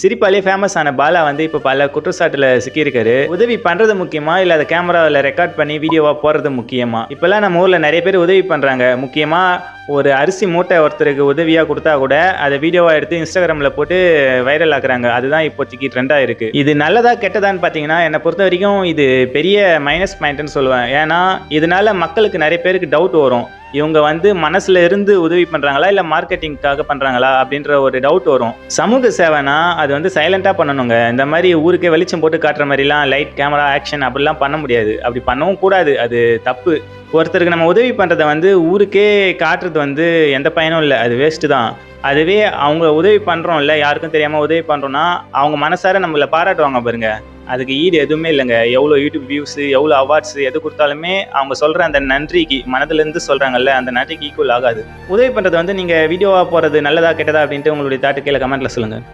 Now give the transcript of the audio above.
சிரிப்பாலே famous ஆன பாலா வந்து இப்போ பல குற்றச்சாட்டுல சிக்கியிருக்காரு. உதவி பண்றது முக்கியமா? இல்ல அதை கேமராவில் ரெக்கார்ட் பண்ணி வீடியோவா போடுறது முக்கியமா? இப்பெல்லாம் நம்ம ஊர்ல நிறைய பேர் உதவி பண்றாங்க. முக்கியமா ஒரு அரிசி மூட்டை ஒருத்தருக்கு உதவியா கொடுத்தா கூட அதை வீடியோவா எடுத்து இன்ஸ்டாகிராம்ல போட்டு வைரல் ஆக்குறாங்க. அதுதான் இப்போதைக்கு ட்ரெண்டா இருக்கு இது நல்லதா கெட்டதான்னு பாத்தீங்கன்னா என்னை பொறுத்த வரைக்கும் இது பெரிய மைனஸ் பாயிண்ட்னு சொல்லுவேன். ஏன்னா இதனால மக்களுக்கு நிறைய பேருக்கு டவுட் வரும். இவங்க வந்து மனசுல இருந்து உதவி பண்றாங்களா இல்ல மார்க்கெட்டிங்காக பண்றாங்களா அப்படின்ற ஒரு டவுட் வரும். சமூக சேவைனா அது வந்து சைலண்டா பண்ணணுங்க. இந்த மாதிரி ஊருக்கே வெளிச்சம் போட்டு காட்டுற மாதிரிலாம் லைட் கேமரா ஆக்ஷன் அப்படிலாம் பண்ண முடியாது. அப்படி பண்ணவும் கூடாது. அது தப்பு. ஒருத்தருக்கு நம்ம உதவி பண்றத வந்து ஊருக்கே காட்டுறது வந்து எந்த பயனும் இல்லை. அது வேஸ்ட்டு தான். அதுவே அவங்க உதவி பண்றோம்ல யாருக்கும் தெரியாம உதவி பண்றோம்னா அவங்க மனசார நம்மள பாராட்டுவாங்க பாருங்க. அதுக்கு ஈடு எதுவுமே இல்லைங்க. எவ்வளோ யூடியூப் வியூஸு எவ்வளோ அவார்ட்ஸ் எது கொடுத்தாலுமே அவங்க சொல்கிற அந்த நன்றிக்கு மனதிலேருந்து சொல்கிறாங்கல்ல அந்த நன்றிக்கு ஈக்குவல் ஆகாது. உதவி பண்ணுறது வந்து நீங்கள் வீடியோவாக போகிறது நல்லதா கெட்டதா அப்படின்ட்டு உங்களுடைய தாட்டு கீழே கமெண்ட்டில் சொல்லுங்கள்